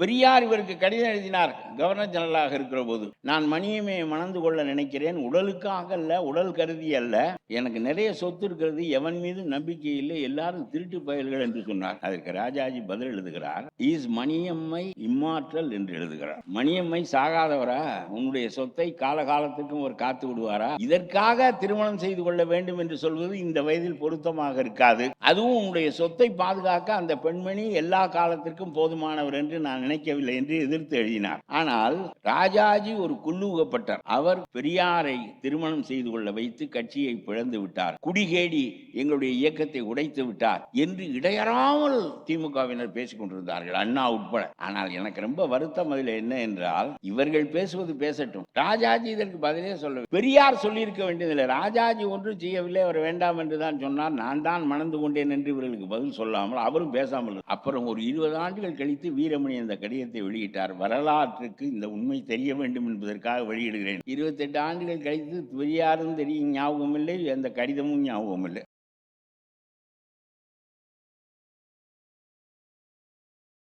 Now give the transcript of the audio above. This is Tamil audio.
பெரியார் இவருக்கு கடிதம் எழுதினார். கவர்னர் ஜெனரலாக இருக்கிற போது. நான் மணியம்மையை மணந்து கொள்ள நினைக்கிறேன். உடலுக்காக அல்ல உடல் கருதி அல்ல. எனக்கு நிறைய சொத்து இருக்கிறது. எவன் மீது நம்பிக்கை இல்லை. எல்லாரும் திருட்டு பயல்கள் என்று சொன்னார். அதற்கு ராஜாஜி பதில் எழுதுகிறார். இஸ் மணியம்மை இம்மாற்றல் என்று எழுதுகிறார். மணியம்மை சாகாதவரா? உன்னுடைய சொத்தை காலகாலத்துக்கும் அவர் காத்து விடுவாரா? இதற்காக திருமணம் செய்து கொள்ள வேண்டும் என்று சொல்வது இந்த வயதில் பொருத்தமாக இருக்காது. அதுவும் உன்னுடைய சொத்தை பாதுகாக்க அந்த பெண்மணி எல்லா காலத்திற்கும் போதுமானவர் என்று நான் நினைக்கவில்லை என்று எதிர்த்து எழுதினார். ஆனால் ராஜாஜி ஒரு குல்லூகப்பட்டார். அவர் பெரியாரை திருமணம் செய்து கொள்ள வைத்து கட்சியை பிளந்து விட்டார். குடிகேடி எங்களுடைய இயக்கத்தை உடைத்து விட்டார் என்று இடையறாமல் திமுகவினர் பேசிக் கொண்டிருந்தார்கள் அண்ணா உட்பட. ஆனால் எனக்கு ரொம்ப வருத்தம் அதில் என்ன என்றால் இவர்கள் பேசுவது பேசட்டும். ராஜாஜி இதற்கு பதிலே சொல்ல பெரியார் சொல்லியிருக்க வேண்டியதில்லை. ராஜாஜி ஒன்றும் செய்யவில்லை அவர் வேண்டாம் என்று தான் சொன்னார். நான் தான் மணந்து கொண்டேன் என்று இவர்களுக்கு பதில் சொல்லாமல் அவரும் பேசாமல் அப்புறம் ஒரு இருபது ஆண்டுகள் கழித்து வீரமணி அந்த கடிதத்தை வெளியிட்டார். வரலாற்றுக்கு இந்த உண்மை தெரிய வேண்டும் என்பதற்காக வெளியிடுகிறேன். இருபத்தெட்டு ஆண்டுகள் கழித்து பெரியாரும் தெரியும் ஞாபகம் இல்லை. அந்த கடிதமும் ஞாபகம் இல்லை.